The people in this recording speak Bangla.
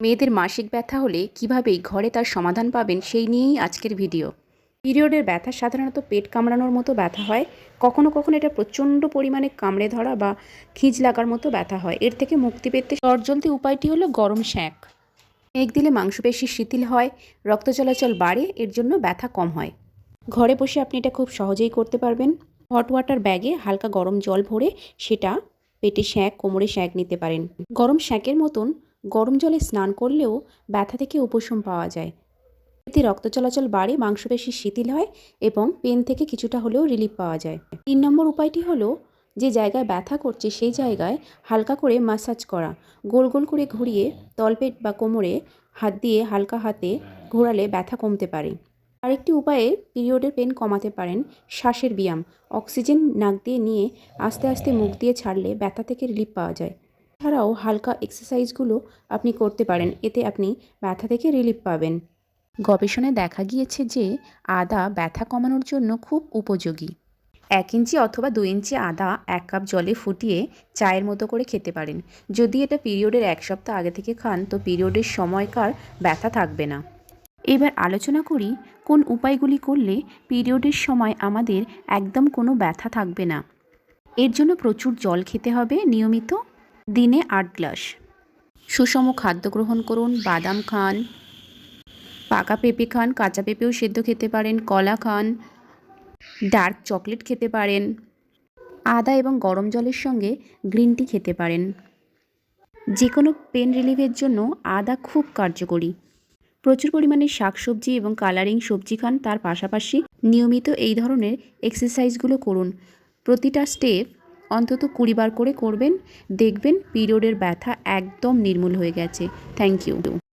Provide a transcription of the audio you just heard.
মেয়েদের মাসিক ব্যথা হলে কীভাবেই ঘরে তার সমাধান পাবেন সেই নিয়েই আজকের ভিডিও। পিরিয়ডের ব্যথা সাধারণত পেট কামড়ানোর মতো ব্যথা হয়। কখনো কখনো এটা প্রচণ্ড পরিমাণে কামড়ে ধরা বা খিঁচ লাগার মতো ব্যথা হয়। এর থেকে মুক্তি পেতে চটজলদি উপায়টি হলো গরম শ্যাঁক। মেঘ দিলে মাংসপেশি শিথিল হয়, রক্ত চলাচল বাড়ে, এর জন্য ব্যথা কম হয়। ঘরে বসে আপনি এটা খুব সহজেই করতে পারবেন। হট ওয়াটার ব্যাগে হালকা গরম জল ভরে সেটা পেটে শ্যাঁক, কোমরে শ্যাঁক নিতে পারেন। গরম শ্যাঁকের মতন গরম জলে স্নান করলেও ব্যথা থেকে উপশম পাওয়া যায়। এতে রক্ত চলাচল বাড়ে, মাংসপেশি শিথিল হয় এবং পেন থেকে কিছুটা হলেও রিলিফ পাওয়া যায়। তিন নম্বর উপায়টি হলো যে জায়গায় ব্যথা করছে সেই জায়গায় হালকা করে মাসাজ করা। গোল গোল করে ঘুরিয়ে তলপেট বা কোমরে হাত দিয়ে হালকা হাতে ঘোরালে ব্যথা কমতে পারে। আরেকটি উপায়ে পিরিয়ডের পেন কমাতে পারেন শ্বাসের ব্যায়াম। অক্সিজেন নাক দিয়ে নিয়ে আস্তে আস্তে মুখ দিয়ে ছাড়লে ব্যথা থেকে রিলিফ পাওয়া যায়। এছাড়াও হালকা এক্সারসাইজগুলো আপনি করতে পারেন। এতে আপনি ব্যথা থেকে রিলিফ পাবেন। গবেষণায় দেখা গিয়েছে যে আদা ব্যথা কমানোর জন্য খুব উপযোগী। এক ইঞ্চি অথবা দু ইঞ্চি আদা এক কাপ জলে ফুটিয়ে চায়ের মতো করে খেতে পারেন। যদি এটা পিরিয়ডের এক সপ্তাহ আগে থেকে খান, তো পিরিয়ডের সময়কার ব্যথা থাকবে না। এবার আলোচনা করি কোন উপায়গুলি করলে পিরিয়ডের সময় আমাদের একদম কোনো ব্যথা থাকবে না। এর জন্য প্রচুর জল খেতে হবে নিয়মিত। দিনে আট গ্লাস। সুষম খাদ্য গ্রহণ করুন, বাদাম খান, পাকা পেঁপে খান, কাঁচা পেঁপেও সেদ্ধ খেতে পারেন, কলা খান, ডার্ক চকলেট খেতে পারেন, আদা এবং গরম জলের সঙ্গে গ্রিন টি খেতে পারেন। যে কোনো পেন রিলিফের জন্য আদা খুব কার্যকরী। প্রচুর পরিমাণে শাকসবজি এবং কালারিং সবজি খান, তার পাশাপাশি নিয়মিত এই ধরনের এক্সারসাইজগুলো করুন। প্রতিটা স্টেপ অন্তত কুড়িবার করে করবেন দেখবেন পিরিয়ডের ব্যথা একদম নির্মূল হয়ে গেছে। Thank you